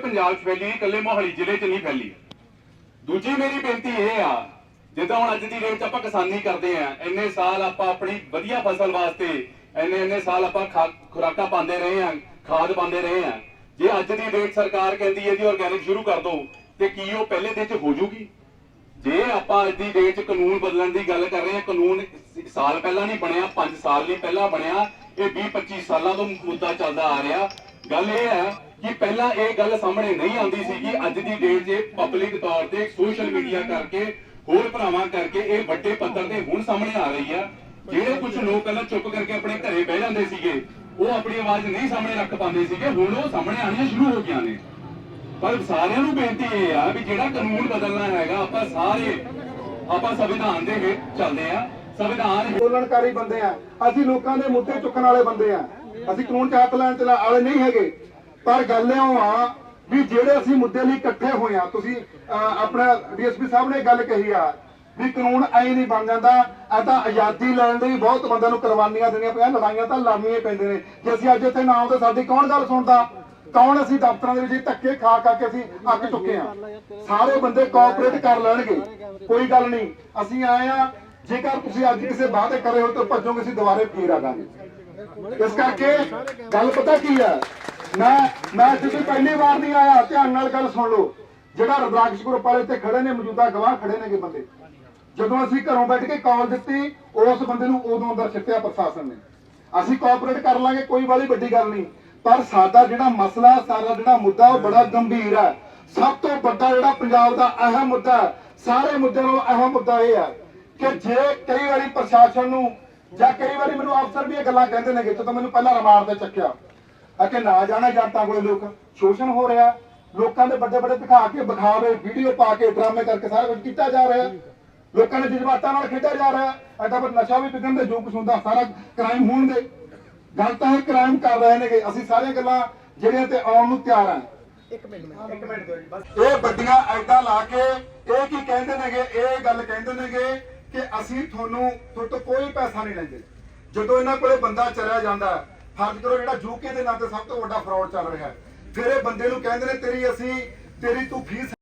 ਪੰਜਾਬ 'ਚ ਫੈਲੀ ਇਕੱਲੇ ਮੋਹਾਲੀ ਜ਼ਿਲ੍ਹੇ 'ਚ ਨਹੀਂ ਫੈਲੀ। ਦੂਜੀ ਮੇਰੀ ਬੇਨਤੀ ਇਹ ਆ, ਜਿੱਦਾਂ ਹੁਣ ਅੱਜ ਦੀ ਡੇਟ 'ਚ ਆਪਾਂ ਕਿਸਾਨੀ ਕਰਦੇ ਆ, ਇੰਨੇ ਸਾਲ ਆਪਾਂ ਆਪਣੀ ਵਧੀਆ ਫਸਲ ਵਾਸਤੇ ਇੰਨੇ ਇੰਨੇ ਸਾਲ ਆਪਾਂ ਖੁਰਾਕਾਂ ਪਾਉਂਦੇ ਰਹੇ ਆ, ਖਾਦ ਪਾਉਂਦੇ ਰਹੇ ਆ। ਜੇ ਅੱਜ ਦੀ ਡੇਟ ਸਰਕਾਰ ਕਹਿੰਦੀ ਹੈ ਜੀ ਆਰਗੈਨਿਕ ਸ਼ੁਰੂ ਕਰ ਦੋ, ਤੇ ਕੀ ਉਹ ਪਹਿਲੇ ਦਿਨ 'ਚ ਹੋ ਜੂਗੀ? ਜੇ ਆਪਾਂ ਅੱਜ ਦੀ ਡੇਟ 'ਚ ਕਾਨੂੰਨ ਬਦਲਣ ਦੀ ਗੱਲ ਕਰ ਰਹੇ ਹਾਂ ਕਾਨੂੰਨ ਸਾਲ ਪਹਿਲਾਂ ਨਹੀਂ ਬਣਿਆ 5 ਸਾਲ ਲਈ ਪਹਿਲਾਂ ਬਣਿਆ, ਇਹ 20 25 ਸਾਲਾਂ ਤੋਂ ਮੁੱਦਾ ਚੱਲਦਾ ਆ ਰਿਹਾ। ਗੱਲ ਇਹ ਹੈ ਕਿ ਪਹਿਲਾਂ ਇਹ ਗੱਲ ਸਾਹਮਣੇ ਨਹੀਂ ਆਉਂਦੀ ਸੀਗੀ ਅੱਜ ਦੀ ਡੇਟ 'ਚ ਪਬਲਿਕ ਤੌਰ ਤੇ ਸੋਸ਼ਲ ਮੀਡੀਆ ਕਰਕੇ, ਹੋਰ ਭਰਾਵਾਂ ਕਰਕੇ ਇਹ ਵੱਡੇ ਪੱਧਰ ਤੇ ਹੁਣ ਸਾਹਮਣੇ ਆ ਰਹੀ ਆ। ਜਿਹੜੇ ਕੁਝ ਲੋਕ ਪਹਿਲਾਂ ਚੁੱਪ ਕਰਕੇ ਆਪਣੇ ਘਰੇ ਬਹਿ ਜਾਂਦੇ ਸੀਗੇ, ਉਹ ਆਪਣੀ ਆਵਾਜ਼ ਨਹੀਂ ਸਾਹਮਣੇ ਰੱਖ ਪਾਉਂਦੇ ਸੀਗੇ, ਹੁਣ ਉਹ ਸਾਹਮਣੇ ਆਣੀਆਂ ਸ਼ੁਰੂ ਹੋ ਗਈਆਂ ਨੇ। ਪਰ ਸਾਰਿਆਂ ਨੂੰ ਬੇਨਤੀ ਇਹ ਆ ਵੀ ਜਿਹੜਾ ਕਾਨੂੰਨ ਬਦਲਣਾ ਹੈਗਾ, ਆਪਾਂ ਸਾਰੇ, ਆਪਾਂ ਸੰਵਿਧਾਨ ਦੇ ਹੇਠ ਚੱਲਦੇ ਆ। ਸੰਵਿਧਾਨ ਅੰਦੋਲਨਕਾਰੀ ਬੰਦੇ ਆ। ਅਸੀਂ ਲੋਕਾਂ ਦੇ ਮੁੱਦੇ ਚੁੱਕਣ ਵਾਲੇ ਬੰਦੇ ਆ। ਅਸੀਂ ਕਾਨੂੰਨ 'ਚ ਹੱਥ ਲੈਣ ਚ ਵਾਲੇ ਨਹੀਂ ਹੈਗੇ। ਪਰ ਗੱਲ ਇਹ ਆ ਵੀ ਜਿਹੜੇ ਅਸੀਂ ਮੁੱਦੇ ਲਈ ਇਕੱਠੇ ਹੋਏ ਆ, ਤੁਸੀਂ ਆਪਣਾ ਡੀਐਸਪੀ ਸਾਹਿਬ ਨੇ ਗੱਲ ਕਹੀ ਆ ਵੀ ਕਾਨੂੰਨ ਐ ਨਹੀਂ ਬਣ ਜਾਂਦਾ। ਇਹ ਤਾਂ ਆਜ਼ਾਦੀ ਲੈਣ ਲਈ ਬਹੁਤ ਬੰਦਿਆਂ ਨੂੰ ਕੁਰਬਾਨੀਆਂ ਦੇਣੀਆਂ ਪਈਆਂ, ਲੜਾਈਆਂ ਤਾਂ ਲੜਨੀਆਂ ਹੀ ਪੈਂਦੀਆਂ ਨੇ। ਜੇ ਅਸੀਂ ਅੱਜ ਇੱਥੇ ਨਾ ਆਉਂਦੇ, ਸਾਡੀ ਕੌਣ ਗੱਲ ਸੁਣਦਾ? ਕੌਣ ਅਸੀਂ ਦਫ਼ਤਰਾਂ ਦੇ ਵਿੱਚ ਧੱਕੇ ਖਾ ਖਾ ਕੇ ਅਸੀਂ ਅੱਕ ਚੁੱਕੇ ਆ? ਸਾਰੇ ਬੰਦੇ ਕੋਆਪਰੇਟ ਕਰ ਲੈਣਗੇ, ਕੋਈ ਗੱਲ ਨਹੀਂ। ਅਸੀਂ ਆਏ ਆ ਜੇਕਰ ਤੁਸੀਂ ਅੱਜ ਕਿਸੇ ਵਾਅਦੇ ਕਰੇ ਹੋ ਤਾਂ ਭੱਜੋਗੇ, ਅਸੀਂ ਦੁਬਾਰੇ ਫੇਰ ਆਵਾਂਗੇ। ਇਸ ਕਰਕੇ ਗੱਲ ਪਤਾ ਕੀ ਹੈ? ਮੈਂ ਮੈਂ ਅੱਜ ਪਹਿਲੀ ਵਾਰ ਨਹੀਂ ਆਇਆ, ਧਿਆਨ ਨਾਲ ਗੱਲ ਸੁਣ ਲਓ। ਜਿਹੜਾ ਰੁਦਰਾਕਸ਼ ਗਰੁੱਪ ਵਾਲੇ ਤੇ ਖੜੇ ਨੇ, ਮੌਜੂਦਾ ਗਵਾਹ ਖੜੇ ਨੇਗੇ ਬੰਦੇ। ਜਦੋਂ ਅਸੀਂ ਘਰੋਂ ਬੈਠ ਕੇ ਕਾਲ ਦਿੱਤੀ, ਉਸ ਬੰਦੇ ਨੂੰ ਉਦੋਂ ਅੰਦਰ ਛੱਟਿਆ ਪ੍ਰਸ਼ਾਸਨ ਨੇ। ਅਸੀਂ ਕੋਆਪਰੇਟ ਕਰ ਲਾਂਗੇ, ਕੋਈ ਵਾਲੀ ਵੱਡੀ ਗੱਲ ਨਹੀਂ। ਪਰ ਸਾਡਾ ਜਿਹੜਾ ਮਸਲਾ, ਸਾਡਾ ਜਿਹੜਾ ਮੁੱਦਾ, ਉਹ ਬੜਾ ਗੰਭੀਰ ਹੈ। ਸਭ ਤੋਂ ਵੱਡਾ ਜਿਹੜਾ ਪੰਜਾਬ ਦਾ ਅਹਿਮ ਮੁੱਦਾ ਸਾਰੇ ਮੁੱਦਿਆਂ ਨਾਲੋਂ ਅਹਿਮ ਮੁੱਦਾ ਇਹ ਹੈ ਕਿ ਜੇ ਕਈ ਵਾਰੀ ਪ੍ਰਸ਼ਾਸਨ ਨੂੰ ਜਾਂ ਕਈ ਵਾਰੀ ਮੈਨੂੰ ਅਫਸਰ ਵੀ ਇਹ ਗੱਲਾਂ ਕਹਿੰਦੇ ਨੇਗੇ ਜਦੋਂ ਮੈਨੂੰ ਪਹਿਲਾਂ ਰਿਮਾਂਡ ਤੇ ਚੱਕਿਆ ਆ ਕਿ ਨਾ ਜਾਣਾ ਜਨਤਾ ਕੋਲੇ ਲੋਕ ਸ਼ੋਸ਼ਣ ਹੋ ਰਿਹਾ ਲੋਕਾਂ ਦੇ ਵੱਡੇ ਵੱਡੇ ਦਿਖਾ ਕੇ ਵਿਖਾਵੇ ਵੀਡੀਓ ਪਾ ਕੇ ਡਰਾਮੇ ਕਰਕੇ ਸਾਰਾ ਕੁਝ ਕੀਤਾ ਜਾ ਰਿਹਾ ਲੋਕਾਂ ਦੇ ਜਜ਼ਬਾਤਾਂ ਨਾਲ ਖੇਡਿਆ ਜਾ ਰਿਹਾ ਐਡਾ ਪਰ ਨਸ਼ਾ ਵੀ ਵਿਕਣ ਦੇ ਜੋ ਕੁਛ ਹੁੰਦਾ ਸਾਰਾ ਕ੍ਰਾਈਮ ਹੋਣ ਦੇ। ਗੱਲ ਤਾਂ ਇਹ ਕ੍ਰਾਈਮ ਕਰ ਰਹੇ ਨੇਗੇ ਅਸੀਂ ਸਾਰੀਆਂ ਗੱਲਾਂ ਜਿਹੜੀਆਂ ਤੇ ਆਉਣ ਨੂੰ ਤਿਆਰ ਹਾਂ ਇਹ ਵੱਡੀਆਂ ਐਡਾ ਲਾ ਕੇ ਇਹ ਕੀ ਕਹਿੰਦੇ ਨੇਗੇ ਇਹ ਗੱਲ ਕਹਿੰਦੇ ਨੇਗੇ ਕਿ ਅਸੀਂ ਤੁਹਾਨੂੰ ਤੁਹਾਡੇ ਤੋਂ ਕੋਈ ਪੈਸਾ ਨਹੀਂ ਲੈਂਦੇ। ਜਦੋਂ ਇਹਨਾਂ ਕੋਲੇ ਬੰਦਾ ਚਲਿਆ ਜਾਂਦਾ ਫਰਜ਼ ਕਰੋ ਜਿਹੜਾ ਯੂਕੇ ਦੇ ਨਾਂ ਤੇ ਸਭ ਤੋਂ ਵੱਡਾ ਫਰਾਡ ਚੱਲ ਰਿਹਾ ਫਿਰ ਇਹ ਬੰਦੇ ਨੂੰ ਕਹਿੰਦੇ ਨੇ, ਤੇਰੀ ਅਸੀਂ, ਤੇਰੀ ਤੂੰ ਫੀਸ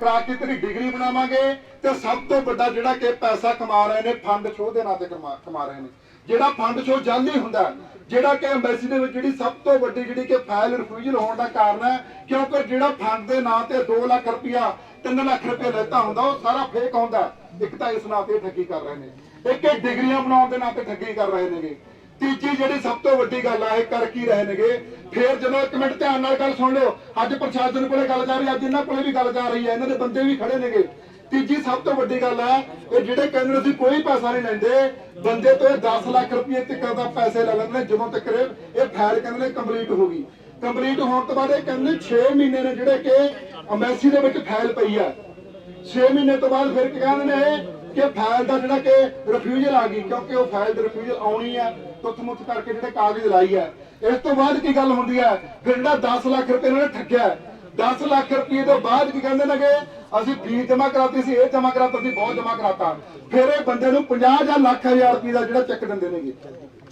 ਕਰਾ ਕੇ ਤੇਰੀ ਡਿਗਰੀ ਬਣਾਵਾਂਗੇ ਤੇ ਸਭ ਤੋਂ ਵੱਡਾ ਜਿਹੜਾ ਕਿ ਪੈਸਾ ਕਮਾ ਰਹੇ ਨੇ ਫੰਡ ਸ਼ੋਅ ਦੇ ਨਾਂ ਤੇ ਕਮਾ ਕਮਾ ਰਹੇ ਨੇ। ਜਿਹੜਾ ਫੰਡ ਸ਼ੋਅ ਜਾਲੀ ਹੁੰਦਾ ਜਿਹੜਾ ਕਿ ਐਮਬੈਸੀ ਦੇ ਵਿੱਚ ਜਿਹੜੀ ਸਭ ਤੋਂ ਵੱਡੀ ਜਿਹੜੀ ਕਿ ਫਾਈਲ ਰਿਫਿਊਜ਼ਲ ਹੋਣ ਦਾ ਕਾਰਨ ਹੈ, ਕਿਉਂਕਿ ਜਿਹੜਾ ਫੰਡ ਦੇ ਨਾਂ ਤੇ 2 ਲੱਖ ਰੁਪਇਆ 3 ਲੱਖ ਰੁਪਏ ਲੈਤਾ ਹੁੰਦਾ, ਉਹ ਸਾਰਾ ਫੇਕ ਹੁੰਦਾ। ਇੱਕ ਤਾਂ ਇਸ ਨਾਂ ਤੇ ਠੱਗੀ ਕਰ ਰਹੇ ਨੇ। ਇੱਕ ਇਹ ਡਿਗਰੀਆਂ ਬਣਾਉਣ ਦੇ ਨਾਂ ਤੇ ਠੱਗੀ ਕਰ ਰਹੇ ਨੇਗੇ। ਤੀਜੀ ਜਿਹੜੀ ਸਭ ਤੋਂ ਵੱਡੀ ਗੱਲ ਆ, ਇਹ ਕਰ ਕੀ ਰਹੇ ਨੇਗੇ? ਫੇਰ ਜਦੋਂ ਇੱਕ ਮਿੰਟ ਧਿਆਨ ਨਾਲ ਗੱਲ ਸੁਣ ਲਿਓ, ਅੱਜ ਪ੍ਰਸ਼ਾਸਨ ਕੋਲੇ ਗੱਲ ਜਾ ਰਹੀ ਅੱਜ ਇਹਨਾਂ ਕੋਲੇ ਵੀ ਗੱਲ ਜਾ ਰਹੀ ਹੈ ਇਹਨਾਂ ਦੇ ਬੰਦੇ ਵੀ ਖੜੇ ਨੇਗੇ। ਤੀਜੀ ਸਭ ਤੋਂ ਵੱਡੀ ਗੱਲ ਹੈ ਇਹ ਜਿਹੜੇ ਕਹਿੰਦੇ ਨੇ ਅਸੀਂ ਕੋਈ ਪੈਸਾ ਨਹੀਂ ਲੈਂਦੇ, ਬੰਦੇ ਤੋਂ ਇਹ 10 ਲੱਖ ਰੁਪਏ ਤੱਕ ਦਾ ਪੈਸੇ ਲੈ ਲੈਂਦੇ ਜਦੋਂ ਤੱਕ ਇਹ ਇਹ ਫਾਈਲ ਕਹਿੰਦੇ ਨੇ ਕੰਪਲੀਟ ਹੋ ਗਈ। ਕੰਪਲੀਟ ਹੋਣ ਤੋਂ ਬਾਅਦ ਇਹ ਕਹਿੰਦੇ ਨੇ 6 ਮਹੀਨੇ ਨੇ ਜਿਹੜੇ ਕਿ ਅੰਬੈਸੀ ਦੇ ਵਿੱਚ ਫਾਈਲ ਪਈ ਆ। 6 ਮਹੀਨੇ ਤੋਂ ਬਾਅਦ ਫਿਰ ਕੀ ਕਹਿੰਦੇ ਨੇ ਕਿ ਫਾਈਲ ਦਾ ਜਿਹੜਾ ਕਿ ਰਿਫਿਊਜ਼ਲ ਆ ਗਈ, ਕਿਉਂਕਿ ਉਹ ਫਾਈਲ ਦੀ ਰਿਫਿਊਜ਼ਲ ਆਉਣੀ ਆ ਤੁੱਥ ਮੁੱਥ ਕਰਕੇ ਜਿਹੜੇ ਕਾਗਜ਼ ਲਾਈ ਆ। ਇਸ ਤੋਂ ਬਾਅਦ ਕੀ ਗੱਲ ਹੁੰਦੀ ਹੈ ਫਿਰ ਜਿਹੜਾ 10 ਲੱਖ ਰੁਪਏ ਇਹਨਾਂ ਨੇ ਠੱਗਿਆ। 10 ਲੱਖ ਰੁਪਏ ਤੋਂ ਬਾਅਦ ਕੀ ਕਹਿੰਦੇ ਨੇਗੇ, ਅਸੀਂ ਫੀਸ ਜਮ੍ਹਾਂ ਕਰਾਤੀ ਸੀ, ਇਹ ਜਮ੍ਹਾਂ ਕਰਾਤਾ ਸੀ ਬਹੁਤ ਜਮ੍ਹਾਂ ਕਰਾਤਾ। ਫਿਰ ਇਹ ਬੰਦੇ ਨੂੰ 50 ਜਾਂ ਲੱਖ ਹਜ਼ਾਰ ਰੁਪਏ ਦਾ ਜਿਹੜਾ ਚੈੱਕ ਦਿੰਦੇ ਨੇਗੇ।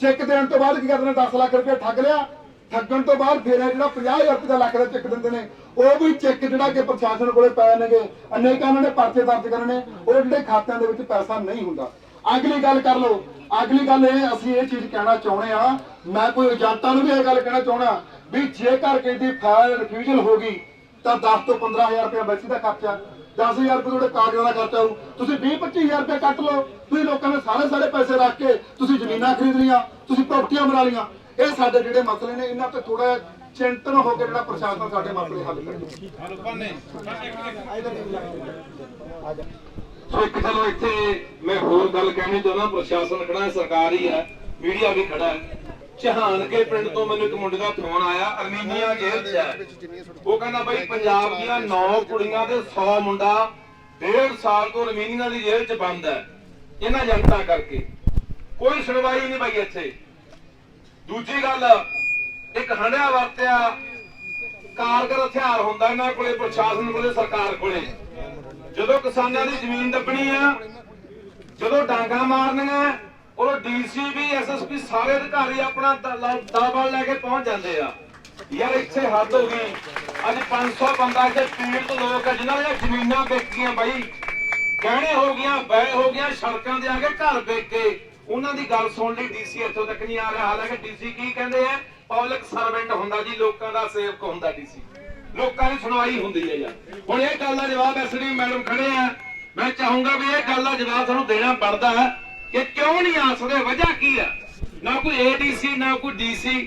ਚੈੱਕ ਦੇਣ ਤੋਂ ਬਾਅਦ ਕੀ ਕਰਦੇ ਨੇ 10 ਲੱਖ ਰੁਪਏ ਠੱਗ ਲਿਆ ਠੱਗਣ ਤੋਂ ਬਾਅਦ ਫਿਰ ਇਹ ਜਿਹੜਾ 50000 ਰੁਪਏ ਦਾ ਲੱਖ ਦਾ ਚੈੱਕ ਦਿੰਦੇ ਨੇ, ਉਹ ਵੀ ਚੈੱਕ ਜਿਹੜਾ ਕਿ ਪ੍ਰਸ਼ਾਸਨ ਕੋਲੇ ਪਏ ਨੇਗੇ ਅਨੇਕਾਂ ਉਹਨਾਂ ਨੇ ਪਰਚੇ ਦਰਜ ਕਰਨੇ ਉਹ ਜਿਹੜੇ ਖਾਤਿਆਂ ਦੇ ਵਿੱਚ ਪੈਸਾ ਨਹੀਂ ਹੁੰਦਾ। ਅਗਲੀ ਗੱਲ ਕਰ ਲਓ, ਅਗਲੀ ਗੱਲ ਇਹ ਅਸੀਂ ਇਹ ਚੀਜ਼ ਕਹਿਣਾ ਚਾਹੁੰਦੇ ਆ ਮੈਂ ਕੋਈ ਏਜੰਟਾਂ ਨੂੰ ਵੀ ਇਹ ਗੱਲ ਕਹਿਣਾ ਚਾਹੁੰਦਾ ਵੀ ਜੇਕਰ ਕਿਸੇ ਦੀ ਫਾਈਲ ਰਿਫਿਊਜ਼ਲ ਹੋ ਗਈ, ਤਾਂ 10 ਤੋਂ 15000 ਰੁਪਏ ਬੱਚੀ ਦਾ ਖਰਚਾ 10000 ਰੁਪਏ ਤੁਹਾਡੇ ਕਾਗਜ਼ਾਂ ਦਾ ਖਰਚਾ ਹੋਊ। ਤੁਸੀਂ 20 25000 ਰੁਪਏ ਕੱਟ ਲਓ। ਤੁਸੀਂ ਲੋਕਾਂ ਨੇ ਸਾਰੇ ਸਾਰੇ ਪੈਸੇ ਰੱਖ ਕੇ ਤੁਸੀਂ ਜ਼ਮੀਨਾਂ ਖਰੀਦ ਲੀਆਂ ਤੁਸੀਂ ਪ੍ਰਾਪਰਟੀਆਂ ਬਣਾ ਲੀਆਂ ਇਹ ਸਾਡੇ ਜਿਹੜੇ ਮਸਲੇ ਨੇ, ਇਹਨਾਂ ਤੇ ਥੋੜਾ ਚਿੰਤਨ ਹੋ ਕੇ ਜਿਹੜਾ ਪ੍ਰਸ਼ਾਸਨ ਸਾਡੇ ਮਸਲੇ ਹੱਲ ਕਰੇ ਸੋ ਇੱਕ ਚਲੋ ਇੱਥੇ ਮੈਂ ਹੋਰ ਗੱਲ ਕਹਿਣੀ ਚਾਹੁੰਦਾ, ਪ੍ਰਸ਼ਾਸਨ ਖੜਾ ਹੈ, ਸਰਕਾਰ ਹੀ ਹੈ, ਮੀਡੀਆ ਵੀ ਖੜਾ ਹੈ। ਚਹਾਨ ਪਿੰਡ ਤੋਂ ਮੈਨੂੰ ਇੱਕ ਮੁੰਡੇ ਦਾ ਫੋਨ ਆਇਆ, ਅਰਮੀਨੀਆ ਜੇਲ੍ਹ 'ਚ ਹੈ। ਉਹ ਕਹਿੰਦਾ ਬਈ ਪੰਜਾਬ ਦੀਆਂ 9 ਕੁੜੀਆਂ ਤੇ 100 ਮੁੰਡਾ ਡੇਢ ਸਾਲ ਤੋਂ ਅਰਮੀਨੀਆ ਦੀ ਜੇਲ੍ਹ 'ਚ ਬੰਦ ਹੈ। ਇਹਨਾਂ ਜਨਤਾ ਕਰਕੇ। ਕੋਈ ਸੁਣਵਾਈ ਨਹੀਂ ਬਈ ਇੱਥੇ। ਦੂਜੀ ਗੱਲ, ਇੱਕ ਹੰਡਿਆ ਵਰਤਿਆ, ਕਾਰਗਰ ਹਥਿਆਰ ਹੁੰਦਾ ਇਹਨਾਂ ਕੋਲੇ, ਪ੍ਰਸ਼ਾਸਨ ਕੋਲੇ, ਸਰਕਾਰ ਕੋਲੇ। ਜਦੋਂ ਕਿਸਾਨਾਂ ਦੀ ਜ਼ਮੀਨ ਦੱਬਣੀ ਆ, ਜਦੋਂ ਡਾਂਗਾ ਮਾਰਨੀਆਂ, ਉਦੋਂ ਡੀਸੀਪੀ ਐਸਐਸਪੀ ਸਾਰੇ ਅਧਿਕਾਰੀ ਆਪਣਾ ਦਾਬਲ ਲੈ ਕੇ ਪਹੁੰਚ ਜਾਂਦੇ ਆ। ਯਾਰ ਇੱਥੇ ਹੱਦ ਹੋ ਗਈ। ਅੱਜ 500 ਬੰਦਾ ਇੱਥੇ ਪੀੜਤ ਲੋਕ ਆ, ਜਿਨ੍ਹਾਂ ਦੀਆਂ ਜ਼ਮੀਨਾਂ ਵੇਚੀਆਂ ਗਈਆਂ ਬਾਈ। ਗਹਿਣੇ ਹੋ ਗਈਆਂ ਬੈ ਹੋ ਗਈਆਂ, ਸੜਕਾਂ ਦੇ ਆ ਕੇ ਘਰ ਵੇਚ ਕੇ ਉਹਨਾਂ ਦੀ ਗੱਲ ਸੁਣ ਲਈ ਡੀਸੀ ਇੱਥੋਂ ਤੱਕ ਨਹੀਂ ਆ ਰਿਹਾ। ਹਾਲਾਂਕਿ ਡੀਸੀ ਕੀ ਕਹਿੰਦੇ ਆ? ਪਬਲਿਕ ਸਰਵੈਂਟ ਹੁੰਦਾ ਜੀ ਲੋਕਾਂ ਦਾ ਸੇਵਕ ਹੁੰਦਾ ਡੀਸੀ। ਲੋਕਾਂ ਦੀ ਸੁਣਵਾਈ ਹੁੰਦੀ ਹੈ ਯਾਰ। ਹੁਣ ਇਹ ਗੱਲ ਦਾ ਜਵਾਬ ਐਸਡੀ ਮੈਡਮ ਖੜੇ ਆ। ਮੈਂ ਚਾਹੂੰਗਾ ਵੀ ਇਹ ਗੱਲ ਦਾ ਜਵਾਬ ਸਾਨੂੰ ਦੇਣਾ ਬਣਦਾ ਹੈ ਕਿ ਕਿਉਂ ਨਹੀਂ ਆ ਸਕਦੇ? ਵਜ੍ਹਾ ਕੀ ਆ? ਨਾ ਕੋਈ ਏਡੀਸੀ ਨਾ ਕੋਈ ਡੀਸੀ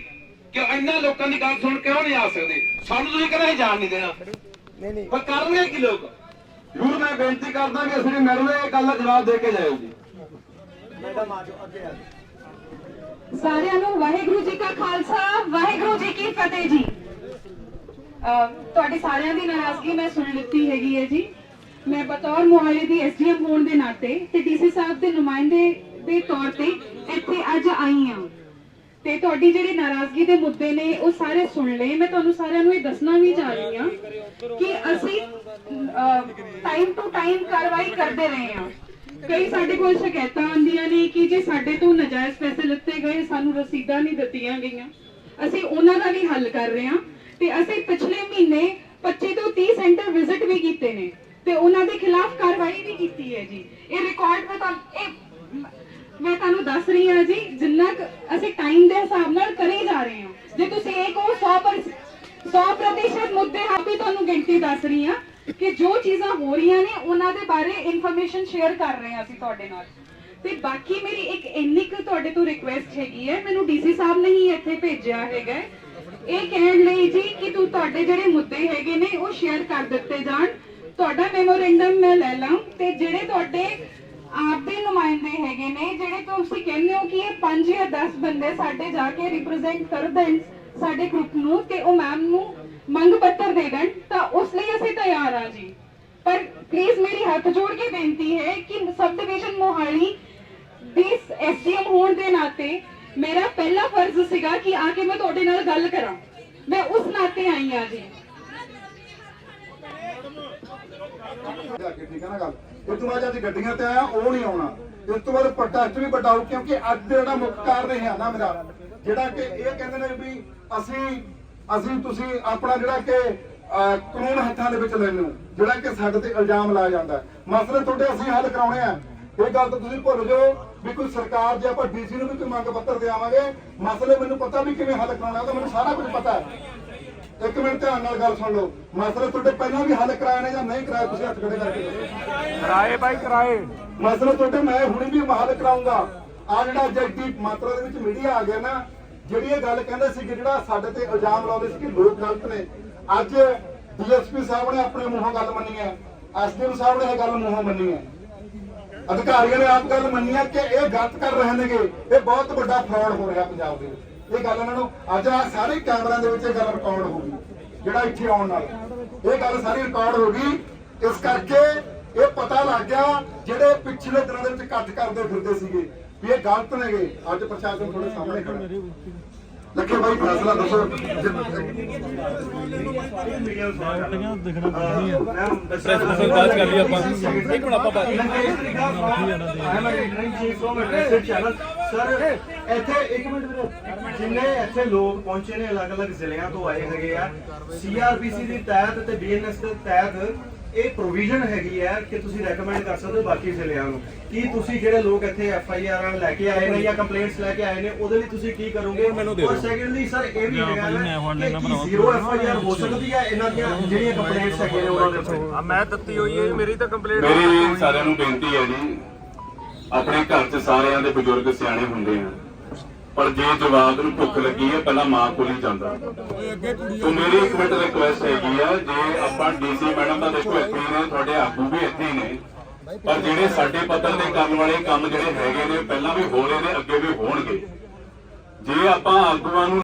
ਕਿ ਇੰਨਾ ਲੋਕਾਂ ਦੀ ਗੱਲ ਸੁਣ ਕਿਉਂ ਨਹੀਂ ਆ ਸਕਦੇ? ਸਾਨੂੰ ਤੁਸੀਂ ਕਹਿੰਦੇ ਜਾਣ ਨਹੀਂ ਦੇਣਾ। ਨਹੀਂ ਨਹੀਂ। ਪਰ ਕਰਨਗੇ ਕੀ ਲੋਕ? ਜ਼ਰੂਰ ਮੈਂ ਬੇਨਤੀ ਕਰਦਾ ਕਿ ਅਸਲੀ ਮੈਡਮ ਇਹ ਗੱਲ ਦਾ ਜਵਾਬ ਦੇ ਕੇ ਜਾਇਓ ਜੀ। ਮੈਡਮ ਆ ਅੱਗੇ ਆ ਸਾਰਿਆਂ ਨੂੰ ਵਾਹਿਗੁਰੂ ਜੀ ਕਾ ਖਾਲਸਾ, ਵਾਹਿਗੁਰੂ ਜੀ ਕੀ ਫਤਿਹ ਜੀ। ਅਹ ਸਾਰਿਆਂ ਦੀ ਨਾਰਾਜ਼ਗੀ ਮੈਂ ਸੁਣ ਲਿੱਤੀ ਹੈਗੀ ਹੈ ਜੀ। ਮੈਂ ਬਤੌਰ ਮੁਹਾਲੀ ਦੀ ਐਸਡੀਐਮ ਹੋਣ ਦੇ ਨਾਤੇ ਤੇ ਡੀਸੀ ਸਾਹਿਬ ਦੇ ਨੁਮਾਇੰਦੇ ਦੇ ਤੌਰ ਤੇ ਇੱਥੇ ਅੱਜ ਆਈ ਹਾਂ। ਤੇ ਤੁਹਾਡੀ ਜਿਹੜੀ ਨਾਰਾਜ਼ਗੀ ਦੇ ਮੁੱਦੇ ਨੇ ਉਹ ਸਾਰੇ ਸੁਣ ਲਏ। ਮੈਂ ਤੁਹਾਨੂੰ ਸਾਰਿਆਂ ਨੂੰ ਇਹ ਦੱਸਣਾ ਵੀ ਚਾਹ ਰਹੀ ਹਾਂ ਕਿ ਅਸੀਂ ਟਾਈਮ ਟੂ ਟਾਈਮ ਕਾਰਵਾਈ ਕਰਦੇ ਰਹੇ ਹਾਂ। ਕਈ ਸਾਡੇ ਕੋਲ ਸ਼ਿਕਾਇਤਾਂ ਆਉਂਦੀਆਂ ਨੇ ਕਿ ਜੇ ਸਾਡੇ ਤੋਂ ਨਜਾਇਜ਼ ਪੈਸੇ ਲਿੱਤੇ ਗਏ, ਸਾਨੂੰ ਰਸੀਦਾਂ ਨਹੀਂ ਦਿੱਤੀਆਂ ਗਈਆਂ। ਅਸੀਂ ਉਹਨਾਂ ਦਾ ਵੀ ਹੱਲ ਕਰ ਰਹੇ ਹਾਂ ਤੇ ਅਸੀਂ ਪਿਛਲੇ ਮਹੀਨੇ 25 ਤੋਂ 30 ਸੈਂਟਰ ਵਿਜ਼ਿਟ ਵੀ ਕੀਤੇ ਨੇ ਤੇ ਉਹਨਾਂ ਦੇ ਖਿਲਾਫ ਕਾਰਵਾਈ ਵੀ ਕੀਤੀ ਹੈ ਜੀ। ਇਹ ਰਿਕਾਰਡ ਮੈਂ ਤੁਹਾਨੂੰ ਇਹ ਮੈਂ ਤੁਹਾਨੂੰ ਦੱਸ ਰਹੀ ਹਾਂ ਜੀ, ਜਿੰਨਾ ਅਸੀਂ ਟਾਈਮ ਦੇ ਹਿਸਾਬ ਨਾਲ ਕਰੀ ਜਾ ਰਹੇ ਹਾਂ। ਜੇ ਤੁਸੀਂ ਇਹ ਕਹੋ 100% 100% ਮੁੱਦੇ ਗਿਣਤੀ ਦੱਸ ਰਹੀ ਹਾਂ ਕਿ ਜੋ ਚੀਜ਼ਾਂ ਹੋ ਰਹੀਆਂ ਨੇ, ਉਹਨਾਂ ਦੇ ਬਾਰੇ ਇਨਫੋਰਮੇਸ਼ਨ ਸ਼ੇਅਰ ਕਰ ਰਹੇ ਹਾਂ ਅਸੀਂ ਤੁਹਾਡੇ ਨਾਲ। ਤੇ ਬਾਕੀ ਮੇਰੀ ਇੱਕ ਇੰਨੀ ਕੁ ਤੁਹਾਡੇ ਤੋਂ ਰਿਕੁਐਸਟ ਹੈਗੀ ਹੈ, ਮੈਨੂੰ ਡੀਸੀ ਸਾਹਿਬ ਨੇ ਹੀ ਇੱਥੇ ਭੇਜਿਆ ਹੈਗਾ ਇਹ ਕਹਿਣ ਲਈ ਜੀ ਕਿ ਤੂੰ ਤੁਹਾਡੇ ਜਿਹੜੇ ਮੁੱਦੇ ਹੈਗੇ ਨੇ, ਉਹ ਸ਼ੇਅਰ ਕਰ ਦਿੱਤੇ ਜਾਣ। ਤੁਹਾਡਾ ਮੈਮੋਰੈਂਡਮ ਮੈਂ ਲੈ ਲਾਂ ਤੇ ਜਿਹੜੇ ਤੁਹਾਡੇ ਆਪ ਦੇ ਨੁਮਾਇੰਦੇ ਹੈਗੇ ਨੇ, ਜਿਹੜੇ ਤੁਸੀਂ ਕਹਿੰਦੇ ਹੋ ਕਿ ਇਹ 5 ਜਾਂ 10 ਬੰਦੇ ਸਾਡੇ ਜਾ ਕੇ ਰਿਪਰੈਜ਼ੈਂਟ ਕਰ ਦੇਣ ਸਾਡੇ ਗਰੁੱਪ ਨੂੰ, ਤੇ ਉਹ ਮੈਮ ਨੂੰ ਮੰਗ ਪੱਤਰ ਦੇ ਦੇਣ, ਤਾਂ ਉਸ ਲਈ ਅਸੀਂ ਤਿਆਰ ਆ ਜੀ। ਪਰ ਪਲੀਜ਼ ਮੇਰੀ ਹੱਥ ਜੋੜ ਕੇ ਬੇਨਤੀ ਹੈ ਕਿ ਸਬ ਡਿਵੀਜ਼ਨ ਮੋਹਾਲੀ ਦੀ ਐਸਡੀਐਮ ਹੋਣ ਦੇ ਨਾਤੇ ਮੇਰਾ ਪਹਿਲਾ ਫਰਜ਼ ਸੀਗਾ ਕਿ ਆ ਕੇ ਮੈਂ ਤੁਹਾਡੇ ਨਾਲ ਗੱਲ ਕਰਾਂ। ਮੈਂ ਉਸ ਨਾਤੇ ਆਈ ਆ ਜੀ। ਠੀਕ ਹੈ ਨਾ ਗੱਲ? ਇਸ ਤੋਂ ਬਾਅਦ ਜਦ ਗੱਡੀਆਂ ਤੇ ਆਇਆ ਉਹ ਨਹੀਂ ਆਉਣਾ। ਇਸ ਤੋਂ ਬਾਅਦ ਪ੍ਰੋਟੈਸਟ ਵੀ ਵੱਡਾ ਕਿਉਂਕਿ ਅੱਜ ਦੇ ਜਿਹੜਾ ਮੁੱਖ ਕਾਰਨ ਇਹ ਹੈ ਨਾ ਮੇਰਾ, ਜਿਹੜਾ ਕਿ ਇਹ ਕਹਿੰਦੇ ਨੇ ਵੀ ਅਸੀਂ ਅਸੀਂ ਤੁਸੀਂ ਆਪਣਾ ਜਿਹੜਾ ਕਿ ਕਾਨੂੰਨ ਹੱਥਾਂ ਦੇ ਵਿੱਚ ਲੈਣੇ ਜਿਹੜਾ ਕਿ ਸਾਡੇ ਤੇ ਇਲਜ਼ਾਮ ਲਾਇਆ ਜਾਂਦਾ ਮਸਲੇ ਤੁਹਾਡੇ ਅਸੀਂ ਹੱਲ ਕਰਾਉਣੇ ਆ। ਇਹ ਗੱਲ ਤਾਂ ਤੁਸੀਂ ਭੁੱਲ ਜਾਓ ਵੀ ਕੋਈ ਸਰਕਾਰ ਜੇ ਆਪਾਂ ਡੀਸੀ ਨੂੰ ਵੀ ਕੋਈ ਮੰਗ ਪੱਤਰ ਦੇ ਆਵਾਂਗੇ ਮਸਲੇ ਮੈਨੂੰ ਪਤਾ ਵੀ ਕਿਵੇਂ ਹੱਲ ਕਰਾਉਣਾ ਉਹ ਤਾਂ ਮੈਨੂੰ ਸਾਰਾ ਕੁਝ ਪਤਾ ਹੈ। ਇੱਕ ਮਿੰਟ ਧਿਆਨ ਨਾਲ ਗੱਲ ਸੁਣ ਲਓ। ਮਸਲੇ ਤੁਹਾਡੇ ਪਹਿਲਾਂ ਵੀ ਹੱਲ ਕਰਾਏ ਨੇ ਜਾਂ ਨਹੀਂ ਕਰਾਏ ਤੁਸੀਂ ਹੱਥ ਖੜੇ ਕਰਕੇ ਕਿਰਾਏ ਬਾਈ ਕਿਰਾਏ। ਮਸਲਾ ਤੁਹਾਡੇ ਮੈਂ ਹੁਣੇ ਵੀ ਹੱਲ ਕਰਾਉਂਗਾ ਆ ਜਿਹੜਾ ਜਗਦੀਪ ਮਾਤਰਾ ਦੇ ਵਿੱਚ ਮੀਡੀਆ ਆ ਗਿਆ ਨਾ ਜਿਹੜੀ ਇਹ ਗੱਲ ਕਹਿੰਦੇ ਸੀ ਕਿ ਜਿਹੜਾ ਸਾਡੇ ਤੇ ਇਲਜ਼ਾਮ ਲਾਉਂਦੇ ਸੀ ਕਿ ਲੋਕ ਗਲਤ ਨੇ, ਅੱਜ ਡੀਐਸਪੀ ਸਾਹਿਬ ਨੇ ਆਪਣੇ ਮੂੰਹੋਂ ਗੱਲ ਮੰਨੀ ਹੈ, ਐਸਡੀਐਮ ਸਾਹਿਬ ਨੇ ਇਹ ਗੱਲ ਮੂੰਹੋਂ ਮੰਨੀ ਹੈ। ਅਧਿਕਾਰੀਆਂ ਨੇ ਆਪ ਗੱਲ ਮੰਨੀ ਹੈ ਕਿ ਇਹ ਗਲਤ ਕਰ ਰਹੇ ਨੇਗੇ, ਇਹ ਬਹੁਤ ਵੱਡਾ ਫਰਾਡ ਹੋ ਰਿਹਾ ਪੰਜਾਬ ਦੇ ਵਿੱਚ। ਇਹ ਗੱਲ ਇਹਨਾਂ ਨੂੰ ਅੱਜ ਆ ਸਾਰੇ ਕੈਮਰਿਆਂ ਦੇ ਵਿੱਚ ਇਹ ਗੱਲ ਰਿਕਾਰਡ ਹੋ ਗਈ, ਜਿਹੜਾ ਇੱਥੇ ਆਉਣ ਨਾਲ। ਇਹ ਗੱਲ ਸਾਰੀ ਰਿਕਾਰਡ ਹੋ ਗਈ, ਇਸ ਕਰਕੇ ਇਹ ਪਤਾ ਲੱਗ ਗਿਆ, ਜਿਹੜੇ ਪਿਛਲੇ ਦਿਨਾਂ ਦੇ ਵਿੱਚ ਇਕੱਠ ਕਰਦੇ ਫਿਰਦੇ ਸੀਗੇ ਵੀ ਇਹ ਗਲਤ ਨੇਗੇ ਅੱਜ ਪ੍ਰਸ਼ਾਸਨ ਤੁਹਾਡੇ ਸਾਹਮਣੇ ਖੜਾ। ਲੱਖੇ ਬਾਈ, ਫੈਸਲਾ ਦੱਸੋ। ਪ੍ਰੈਸ ਬਾਤ ਕਰ ਲਈ ਆਪਾਂ ਇੱਕ ਮਿੰਟ ਆਪਾਂ ਬਾਤ ਸਰ ਇੱਥੇ ਇੱਕ ਮਿੰਟ ਵੀਰੇ। ਜਿੰਨੇ ਇੱਥੇ ਲੋਕ ਪਹੁੰਚੇ ਨੇ ਅਲੱਗ-ਅਲੱਗ ਜ਼ਿਲ੍ਹਿਆਂ ਤੋਂ ਆਏ ਹੈਗੇ ਆ। ਸੀਆਰਪੀਸੀ ਦੀ ਤਹਿਤ ਤੇ ਬੀਐਨਐਸ ਦੇ ਤਹਿਤ ਇਹ ਪ੍ਰੋਵੀਜ਼ਨ ਹੈਗੀ ਹੈ ਕਿ ਤੁਸੀਂ ਰეკਮੈਂਡ ਕਰ ਸਕਦੇ ਹੋ ਬਾਕੀ ਜ਼ਿਲ੍ਹਿਆਂ ਨੂੰ। ਕੀ ਤੁਸੀਂ ਜਿਹੜੇ ਲੋਕ ਇੱਥੇ ਐਫ ਆਈ ਆਰ ਲੈ ਕੇ ਆਏ ਨੇ ਜਾਂ ਕੰਪਲੇਂਟਸ ਲੈ ਕੇ ਆਏ ਨੇ ਉਹਦੇ ਲਈ ਤੁਸੀਂ ਕੀ ਕਰੋਗੇ? ਮੈਨੂੰ ਦੇ ਔਰ। ਸੈਕੰਡਲੀ ਸਰ ਇਹ ਵੀ ਹੈਗਾ ਲੈਣਾ ਕਿ। ਜ਼ੀਰੋ ਐਫ ਆਈ ਆਰ ਹੋ ਸਕਦੀ ਹੈ ਇਹਨਾਂ ਦੀਆਂ ਜਿਹੜੀਆਂ ਕੰਪਲੇਂਟਸ ਹੈਗੀਆਂ ਨੇ ਉਹਨਾਂ ਦੇ ਉੱਤੇ। ਆ ਮੈਂ ਦਿੱਤੀ ਹੋਈ ਹੈ ਮੇਰੀ ਤਾਂ ਕੰਪਲੀਟ ਮੇਰੀ ਸਾਰਿਆਂ ਨੂੰ ਬੇਨਤੀ ਹੈ ਜੀ ਆਪਣੇ ਘਰ 'ਚ ਸਾਰਿਆਂ ਦੇ ਬਜ਼ੁਰਗ ਸਿਆਣੇ ਹੁੰਦੇ ਆ। ਪਰ ਜੇ ਜਵਾਬ ਨੂੰ ਭੁੱਖ ਲੱਗੀ ਹੈ, ਪਹਿਲਾਂ ਮਾਂ ਕੋਲ ਹੀ ਜਾਂਦਾ। ਤੋ ਮੇਰੀ ਇੱਕ ਮਿੰਟ ਰਿਕੁਐਸਟ ਹੈਗੀ ਆ, ਜੇ ਆਪਾਂ ਡੀਸੀ ਮੈਡਮ ਤਾਂ ਦੇਖੋ, ਇੱਥੇ ਹੀ ਨੇ, ਤੁਹਾਡੇ ਆਗੂ ਵੀ ਇੱਥੇ ਹੀ ਨੇ। ਪਰ ਜਿਹੜੇ ਸਾਡੇ ਪੱਧਰ ਤੇ ਕਰਨ ਵਾਲੇ ਕੰਮ ਜਿਹੜੇ ਹੈਗੇ ਨੇ ਪਹਿਲਾਂ ਵੀ ਹੋ ਰਹੇ ਨੇ, ਅੱਗੇ ਵੀ ਹੋਣਗੇ। ਜੇ ਆਪਾਂ ਆਗੂਆਂ ਨੂੰ